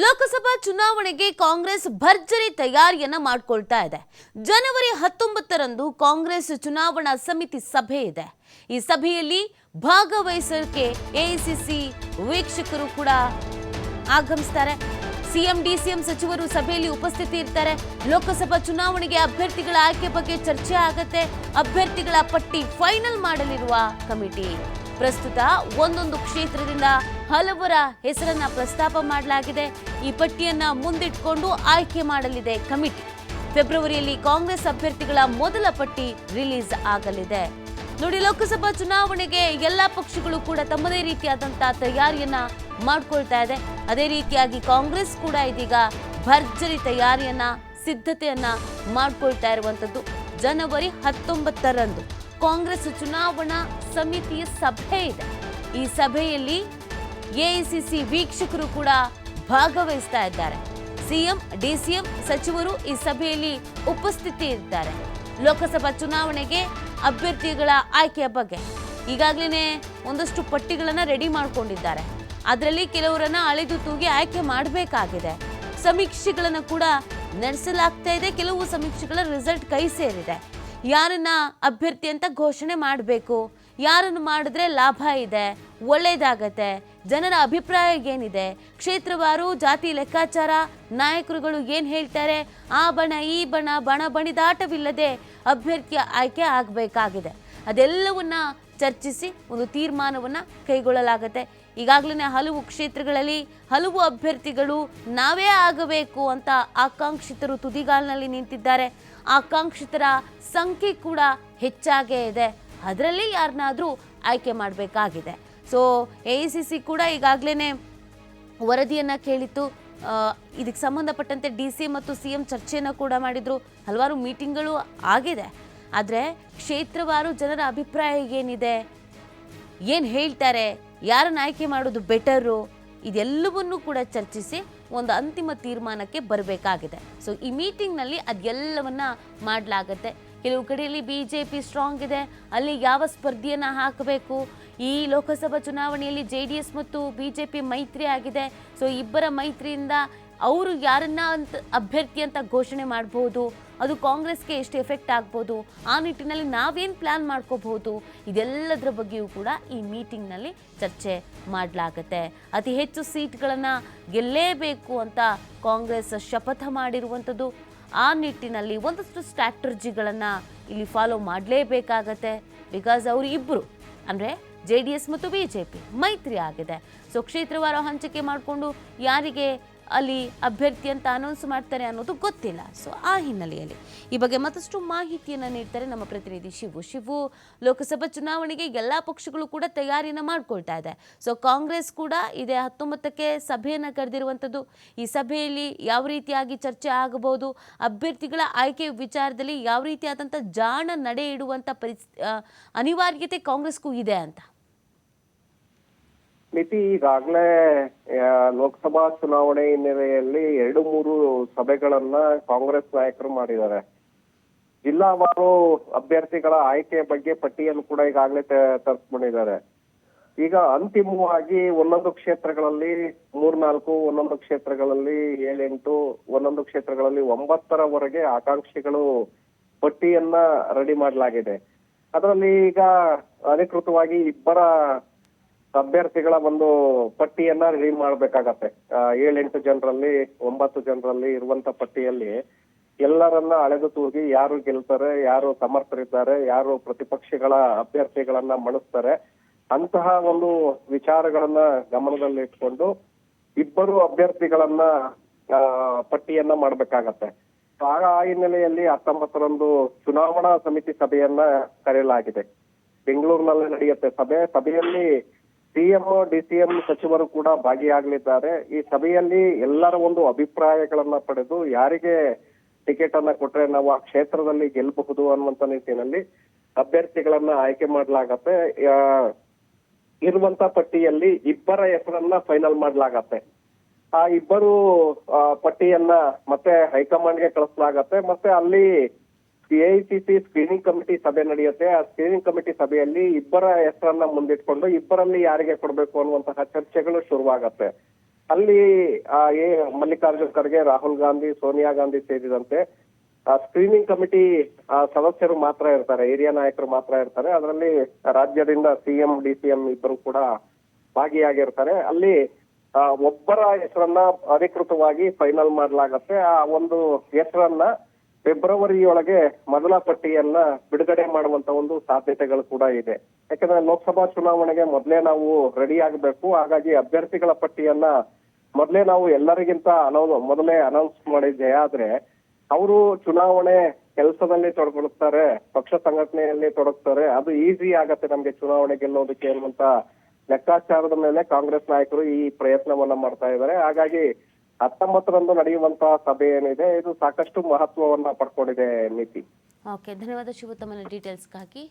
ಲೋಕಸಭಾ ಚುನಾವಣೆಗೆ ಕಾಂಗ್ರೆಸ್ ಭರ್ಜರಿ ತಯಾರಿಯನ್ನ ಮಾಡ್ಕೊಳ್ತಾ ಇದೆ. ಜನವರಿ ಹತ್ತೊಂಬತ್ತರಂದು ಕಾಂಗ್ರೆಸ್ ಚುನಾವಣಾ ಸಮಿತಿ ಸಭೆ ಇದೆ. ಈ ಸಭೆಯಲ್ಲಿ ಭಾಗವಹಿಸೋಕೆ ಎಐಸಿಸಿ ವೀಕ್ಷಕರು ಕೂಡ ಆಗಮಿಸ್ತಾರೆ. ಸಿಎಂ ಡಿಸಿಎಂ ಸಚಿವರು ಸಭೆಯಲ್ಲಿ ಉಪಸ್ಥಿತಿ ಇರ್ತಾರೆ. ಲೋಕಸಭಾ ಚುನಾವಣೆಗೆ ಅಭ್ಯರ್ಥಿಗಳ ಆಯ್ಕೆ ಬಗ್ಗೆ ಚರ್ಚೆ ಆಗತ್ತೆ. ಅಭ್ಯರ್ಥಿಗಳ ಪಟ್ಟಿ ಫೈನಲ್ ಮಾಡಲಿರುವ ಕಮಿಟಿ. ಪ್ರಸ್ತುತ ಒಂದೊಂದು ಕ್ಷೇತ್ರದಿಂದ ಹಲವರ ಹೆಸರನ್ನ ಪ್ರಸ್ತಾಪ ಮಾಡಲಾಗಿದೆ. ಈ ಪಟ್ಟಿಯನ್ನ ಮುಂದಿಟ್ಕೊಂಡು ಆಯ್ಕೆ ಮಾಡಲಿದೆ ಕಮಿಟಿ. ಫೆಬ್ರವರಿಯಲ್ಲಿ ಕಾಂಗ್ರೆಸ್ ಅಭ್ಯರ್ಥಿಗಳ ಮೊದಲ ಪಟ್ಟಿ ರಿಲೀಸ್ ಆಗಲಿದೆ. ನೋಡಿ, ಲೋಕಸಭಾ ಚುನಾವಣೆಗೆ ಎಲ್ಲಾ ಪಕ್ಷಗಳು ಕೂಡ ತಮ್ಮದೇ ರೀತಿಯಾದಂತಹ ತಯಾರಿಯನ್ನ ಮಾಡ್ಕೊಳ್ತಾ ಇದೆ. ಅದೇ ರೀತಿಯಾಗಿ ಕಾಂಗ್ರೆಸ್ ಕೂಡ ಇದೀಗ ಭರ್ಜರಿ ತಯಾರಿಯನ್ನ, ಸಿದ್ಧತೆಯನ್ನ ಮಾಡ್ಕೊಳ್ತಾ ಇರುವಂತದ್ದು. ಜನವರಿ ಹತ್ತೊಂಬತ್ತರಂದು ಕಾಂಗ್ರೆಸ್ ಚುನಾವಣಾ ಸಮಿತಿಯ ಸಭೆ ಇದೆ. ಈ ಸಭೆಯಲ್ಲಿ ಎಐಸಿಸಿ ವೀಕ್ಷಕರು ಕೂಡ ಭಾಗವಹಿಸ್ತಾ ಇದ್ದಾರೆ. ಸಿಎಂ, ಡಿಸಿಎಂ ಸಚಿವರು ಈ ಸಭೆಯಲ್ಲಿ ಉಪಸ್ಥಿತಿ ಇದ್ದಾರೆ ಲೋಕಸಭಾ ಚುನಾವಣೆಗೆ ಅಭ್ಯರ್ಥಿಗಳ ಆಯ್ಕೆಯ ಬಗ್ಗೆ ಈಗಾಗಲೇ ಒಂದಷ್ಟು ಪಟ್ಟಿಗಳನ್ನು ರೆಡಿ ಮಾಡ್ಕೊಂಡಿದ್ದಾರೆ. ಅದರಲ್ಲಿ ಕೆಲವರನ್ನ ಅಳೆದು ತೂಗಿ ಆಯ್ಕೆ ಮಾಡಬೇಕಾಗಿದೆ. ಸಮೀಕ್ಷೆಗಳನ್ನು ಕೂಡ ನಡೆಸಲಾಗ್ತಾ ಇದೆ. ಕೆಲವು ಸಮೀಕ್ಷೆಗಳ ರಿಸಲ್ಟ್ ಕೈ ಸೇರಿದೆ. ಯಾರನ್ನ ಅಭ್ಯರ್ಥಿ ಅಂತ ಘೋಷಣೆ ಮಾಡಬೇಕು? ಯಾರನ್ನು ಮಾಡಿದ್ರೆ ಲಾಭ ಇದೆ ಒಳ್ಳೆಯದಾಗತ್ತೆ ಜನರ ಅಭಿಪ್ರಾಯ ಏನಿದೆ, ಕ್ಷೇತ್ರವಾರು, ಜಾತಿ ಲೆಕ್ಕಾಚಾರ, ನಾಯಕರುಗಳು ಏನು ಹೇಳ್ತಾರೆ, ಆ ಬಣ, ಈ ಬಣ ಬಣ ಬಣಿದಾಟವಿಲ್ಲದೆ ಅಭ್ಯರ್ಥಿಯ ಆಯ್ಕೆ ಆಗಬೇಕಾಗಿದೆ. ಅದೆಲ್ಲವನ್ನ ಚರ್ಚಿಸಿ ಒಂದು ತೀರ್ಮಾನವನ್ನು ಕೈಗೊಳ್ಳಲಾಗುತ್ತೆ. ಈಗಾಗಲೇ ಹಲವು ಕ್ಷೇತ್ರಗಳಲ್ಲಿ ಹಲವು ಅಭ್ಯರ್ಥಿಗಳು ನಾವೇ ಆಗಬೇಕು ಅಂತ ಆಕಾಂಕ್ಷಿತರು ತುದಿಗಾಲಿನಲ್ಲಿ ನಿಂತಿದ್ದಾರೆ. ಆಕಾಂಕ್ಷಿತರ ಸಂಖ್ಯೆ ಕೂಡ ಹೆಚ್ಚಾಗೇ ಇದೆ. ಅದರಲ್ಲಿ ಯಾರನ್ನಾದರೂ ಆಯ್ಕೆ ಮಾಡಬೇಕಾಗಿದೆ. ಸೊ ಎ ಸಿ ಸಿ ಕೂಡ ಈಗಾಗಲೇ ವರದಿಯನ್ನು ಕೇಳಿತ್ತು. ಇದಕ್ಕೆ ಸಂಬಂಧಪಟ್ಟಂತೆ ಡಿ ಸಿ ಮತ್ತು ಸಿ ಎಂ ಚರ್ಚೆಯನ್ನು ಕೂಡ ಮಾಡಿದರು. ಹಲವಾರು ಮೀಟಿಂಗ್ಗಳು ಆಗಿದೆ. ಆದರೆ ಕ್ಷೇತ್ರವಾರು ಜನರ ಅಭಿಪ್ರಾಯ ಏನಿದೆ? ಏನು ಹೇಳ್ತಾರೆ? ಯಾರನ್ನು ಆಯ್ಕೆ ಮಾಡೋದು ಬೆಟರು? ಇದೆಲ್ಲವನ್ನೂ ಕೂಡ ಚರ್ಚಿಸಿ ಒಂದು ಅಂತಿಮ ತೀರ್ಮಾನಕ್ಕೆ ಬರಬೇಕಾಗಿದೆ. ಸೊ ಈ ಮೀಟಿಂಗ್ನಲ್ಲಿ ಅದೆಲ್ಲವನ್ನು ಮಾಡಲಾಗತ್ತೆ. ಕೆಲವು ಕಡೆಯಲ್ಲಿ ಬಿ ಜೆ ಪಿ ಸ್ಟ್ರಾಂಗ್ ಇದೆ. ಅಲ್ಲಿ ಯಾವ ಸ್ಪರ್ಧೆಯನ್ನು ಹಾಕಬೇಕು? ಈ ಲೋಕಸಭಾ ಚುನಾವಣೆಯಲ್ಲಿ ಜೆ ಡಿ ಎಸ್ ಮತ್ತು ಬಿ ಜೆ ಪಿ ಮೈತ್ರಿ ಆಗಿದೆ. ಸೊ ಇಬ್ಬರ ಮೈತ್ರಿಯಿಂದ ಅವರು ಯಾರನ್ನ ಅಂತ ಅಭ್ಯರ್ಥಿ ಅಂತ ಘೋಷಣೆ ಮಾಡಬಹುದು ಅದು ಕಾಂಗ್ರೆಸ್ಗೆ ಎಷ್ಟು ಎಫೆಕ್ಟ್ ಆಗ್ಬೋದು? ಆ ನಿಟ್ಟಿನಲ್ಲಿ ನಾವೇನು ಪ್ಲ್ಯಾನ್ ಮಾಡ್ಕೋಬಹುದು? ಇದೆಲ್ಲದರ ಬಗ್ಗೆಯೂ ಕೂಡ ಈ ಮೀಟಿಂಗ್ನಲ್ಲಿ ಚರ್ಚೆ ಮಾಡಲಾಗತ್ತೆ. ಅತಿ ಹೆಚ್ಚು ಸೀಟ್ಗಳನ್ನು ಗೆಲ್ಲೇಬೇಕು ಅಂತ ಕಾಂಗ್ರೆಸ್ ಶಪಥ ಮಾಡಿರುವಂಥದ್ದು ಆ ನಿಟ್ಟಿನಲ್ಲಿ ಒಂದಷ್ಟು ಸ್ಟ್ರಾಟರ್ಜಿಗಳನ್ನು ಇಲ್ಲಿ ಫಾಲೋ ಮಾಡಲೇಬೇಕಾಗತ್ತೆ. ಬಿಕಾಸ್ ಅವರು ಇಬ್ಬರು ಅಂದರೆ ಜೆ ಡಿ ಎಸ್ ಮತ್ತು ಬಿ ಜೆ ಪಿ ಮೈತ್ರಿ ಆಗಿದೆ. ಸೊ ಕ್ಷೇತ್ರವಾರ ಹಂಚಿಕೆ ಮಾಡಿಕೊಂಡು ಯಾರಿಗೆ ಅಲ್ಲಿ ಅಭ್ಯರ್ಥಿ ಅಂತ ಅನೌನ್ಸ್ ಮಾಡ್ತಾರೆ ಅನ್ನೋದು ಗೊತ್ತಿಲ್ಲ. ಸೊ ಆ ಹಿನ್ನೆಲೆಯಲ್ಲಿ ಈ ಬಗ್ಗೆ ಮತ್ತಷ್ಟು ಮಾಹಿತಿಯನ್ನು ನೀಡ್ತಾರೆ ನಮ್ಮ ಪ್ರತಿನಿಧಿ ಶಿವು. ಶಿವು, ಲೋಕಸಭಾ ಚುನಾವಣೆಗೆ ಎಲ್ಲ ಪಕ್ಷಗಳು ಕೂಡ ತಯಾರಿನ ಮಾಡ್ಕೊಳ್ತಾ ಇದೆ. ಸೊ ಕಾಂಗ್ರೆಸ್ ಕೂಡ ಇದೇ ಹತ್ತೊಂಬತ್ತಕ್ಕೆ ಸಭೆಯನ್ನು ಕರೆದಿರುವಂಥದ್ದು. ಈ ಸಭೆಯಲ್ಲಿ ಯಾವ ರೀತಿಯಾಗಿ ಚರ್ಚೆ ಆಗಬಹುದು, ಅಭ್ಯರ್ಥಿಗಳ ಆಯ್ಕೆ ವಿಚಾರದಲ್ಲಿ ಯಾವ ರೀತಿಯಾದಂಥ ಜಾಣ ನಡೆ ಇಡುವಂಥ ಪರಿಸ್ಥಿತಿ ಅನಿವಾರ್ಯತೆ ಕಾಂಗ್ರೆಸ್ಗೂ ಇದೆ ಅಂತ. ಮಿತಿ ಈಗಾಗಲೇ ಲೋಕಸಭಾ ಚುನಾವಣೆ ಹಿನ್ನೆಲೆಯಲ್ಲಿ ಎರಡು ಮೂರು ಸಭೆಗಳನ್ನ ಕಾಂಗ್ರೆಸ್ ನಾಯಕರು ಮಾಡಿದ್ದಾರೆ. ಜಿಲ್ಲಾವಾರು ಅಭ್ಯರ್ಥಿಗಳ ಆಯ್ಕೆ ಬಗ್ಗೆ ಪಟ್ಟಿಯನ್ನು ಕೂಡ ಈಗಾಗಲೇ ತರಿಸ್ಕೊಂಡಿದ್ದಾರೆ. ಈಗ ಅಂತಿಮವಾಗಿ ಒಂದೊಂದು ಕ್ಷೇತ್ರಗಳಲ್ಲಿ ಮೂರ್ನಾಲ್ಕು, ಒಂದೊಂದು ಕ್ಷೇತ್ರಗಳಲ್ಲಿ ಏಳೆಂಟು, ಒಂದೊಂದು ಕ್ಷೇತ್ರಗಳಲ್ಲಿ ಒಂಬತ್ತರವರೆಗೆ ಆಕಾಂಕ್ಷಿಗಳು ಪಟ್ಟಿಯನ್ನ ರೆಡಿ ಮಾಡಲಾಗಿದೆ. ಅದರಲ್ಲಿ ಈಗ ಅಧಿಕೃತವಾಗಿ ಇಬ್ಬರ ಅಭ್ಯರ್ಥಿಗಳ ಒಂದು ಪಟ್ಟಿಯನ್ನ ರೆಡಿ ಮಾಡ್ಬೇಕಾಗತ್ತೆ. ಏಳೆಂಟು ಜನರಲ್ಲಿ, ಒಂಬತ್ತು ಜನರಲ್ಲಿ ಇರುವಂತ ಪಟ್ಟಿಯಲ್ಲಿ ಎಲ್ಲರನ್ನ ಅಳೆದು ತೂಗಿ ಯಾರು ಗೆಲ್ತಾರೆ, ಯಾರು ಸಮರ್ಥರಿದ್ದಾರೆ, ಯಾರು ಪ್ರತಿಪಕ್ಷಗಳ ಅಭ್ಯರ್ಥಿಗಳನ್ನ ಮಣಿಸ್ತಾರೆ, ಅಂತಹ ಒಂದು ವಿಚಾರಗಳನ್ನ ಗಮನದಲ್ಲಿಟ್ಕೊಂಡು ಇಬ್ಬರು ಅಭ್ಯರ್ಥಿಗಳನ್ನ ಪಟ್ಟಿಯನ್ನ ಮಾಡ್ಬೇಕಾಗತ್ತೆ. ಆಗ ಆ ಹಿನ್ನೆಲೆಯಲ್ಲಿ ಹತ್ತೊಂಬತ್ತರಂದು ಚುನಾವಣಾ ಸಮಿತಿ ಸಭೆಯನ್ನ ಕರೆಯಲಾಗಿದೆ. ಬೆಂಗಳೂರಿನಲ್ಲಿ ನಡೆಯುತ್ತೆ ಸಭೆ. ಸಭೆಯಲ್ಲಿ ಸಿಎಂ ಡಿಸಿಎಂ ಸಚಿವರು ಕೂಡ ಭಾಗಿಯಾಗಲಿದ್ದಾರೆ. ಈ ಸಭೆಯಲ್ಲಿ ಎಲ್ಲರ ಒಂದು ಅಭಿಪ್ರಾಯಗಳನ್ನ ಪಡೆದು ಯಾರಿಗೆ ಟಿಕೆಟ್ ಅನ್ನ ಕೊಟ್ರೆ ನಾವು ಆ ಕ್ಷೇತ್ರದಲ್ಲಿ ಗೆಲ್ಲಬಹುದು ಅನ್ನುವಂತ ನಿಟ್ಟಿನಲ್ಲಿ ಅಭ್ಯರ್ಥಿಗಳನ್ನ ಆಯ್ಕೆ ಮಾಡಲಾಗತ್ತೆ. ಇರುವಂತ ಪಟ್ಟಿಯಲ್ಲಿ ಇಬ್ಬರ ಹೆಸರನ್ನ ಫೈನಲ್ ಮಾಡಲಾಗತ್ತೆ. ಆ ಇಬ್ಬರು ಪಟ್ಟಿಯನ್ನ ಮತ್ತೆ ಹೈಕಮಾಂಡ್ಗೆ ಕಳಿಸಲಾಗತ್ತೆ. ಮತ್ತೆ ಅಲ್ಲಿ ಎಐಸಿಸಿ ಸ್ಕ್ರೀನಿಂಗ್ ಕಮಿಟಿ ಸಭೆ ನಡೆಯುತ್ತೆ. ಆ ಸ್ಕ್ರೀನಿಂಗ್ ಕಮಿಟಿ ಸಭೆಯಲ್ಲಿ ಇಬ್ಬರ ಹೆಸರನ್ನ ಮುಂದಿಟ್ಕೊಂಡು ಇಬ್ಬರಲ್ಲಿ ಯಾರಿಗೆ ಕೊಡಬೇಕು ಅನ್ನುವಂತಹ ಚರ್ಚೆಗಳು ಶುರುವಾಗತ್ತೆ. ಅಲ್ಲಿ ಆ, ಎ ಮಲ್ಲಿಕಾರ್ಜುನ್ ಖರ್ಗೆ ರಾಹುಲ್ ಗಾಂಧಿ ಸೋನಿಯಾ ಗಾಂಧಿ ಸೇರಿದಂತೆ ಆ ಸ್ಕ್ರೀನಿಂಗ್ ಕಮಿಟಿ ಸದಸ್ಯರು ಮಾತ್ರ ಇರ್ತಾರೆ. ಹಿರಿಯ ನಾಯಕರು ಮಾತ್ರ ಇರ್ತಾರೆ. ಅದರಲ್ಲಿ ರಾಜ್ಯದಿಂದ ಸಿಎಂ ಡಿ ಸಿ ಎಂ ಇಬ್ಬರು ಕೂಡ ಭಾಗಿಯಾಗಿರ್ತಾರೆ. ಅಲ್ಲಿ ಒಬ್ಬರ ಹೆಸರನ್ನ ಅಧಿಕೃತವಾಗಿ ಫೈನಲ್ ಮಾಡಲಾಗತ್ತೆ. ಆ ಒಂದು ಹೆಸರನ್ನ ಫೆಬ್ರವರಿಯೊಳಗೆ ಮೊದಲ ಪಟ್ಟಿಯನ್ನ ಬಿಡುಗಡೆ ಮಾಡುವಂತ ಒಂದು ಸಾಧ್ಯತೆಗಳು ಕೂಡ ಇದೆ. ಯಾಕಂದ್ರೆ ಲೋಕಸಭಾ ಚುನಾವಣೆಗೆ ಮೊದಲೇ ನಾವು ರೆಡಿ ಆಗಬೇಕು. ಹಾಗಾಗಿ ಅಭ್ಯರ್ಥಿಗಳ ಪಟ್ಟಿಯನ್ನ ಮೊದಲೇ ನಾವು ಎಲ್ಲರಿಗಿಂತ ಅನೌ ಮೊದಲೇ ಅನೌನ್ಸ್ ಮಾಡಿದ್ದೆ ಆದ್ರೆ ಅವರು ಚುನಾವಣೆ ಕೆಲಸದಲ್ಲಿ ತೊಡಗಿಸ್ತಾರೆ, ಪಕ್ಷ ಸಂಘಟನೆಯಲ್ಲಿ ತೊಡಗ್ತಾರೆ. ಅದು ಈಸಿ ಆಗತ್ತೆ ನಮ್ಗೆ ಚುನಾವಣೆ ಗೆಲ್ಲೋದಕ್ಕೆ ಅನ್ನುವಂತ ಲೆಕ್ಕಾಚಾರದ ಮೇಲೆ ಕಾಂಗ್ರೆಸ್ ನಾಯಕರು ಈ ಪ್ರಯತ್ನವನ್ನ ಮಾಡ್ತಾ ಇದ್ದಾರೆ. ಹಾಗಾಗಿ ಹತ್ತೊಂಬತ್ತರಂದು ನಡೆಯುವಂತಹ ಸಭೆ ಏನಿದೆ ಇದು ಸಾಕಷ್ಟು ಮಹತ್ವವನ್ನ ಪಡ್ಕೊಂಡಿದೆ ನೀತಿ. ಓಕೆ ಧನ್ಯವಾದ. ಶಿವು ಡೀಟೇಲ್ಸ್ಗಾಗಿ.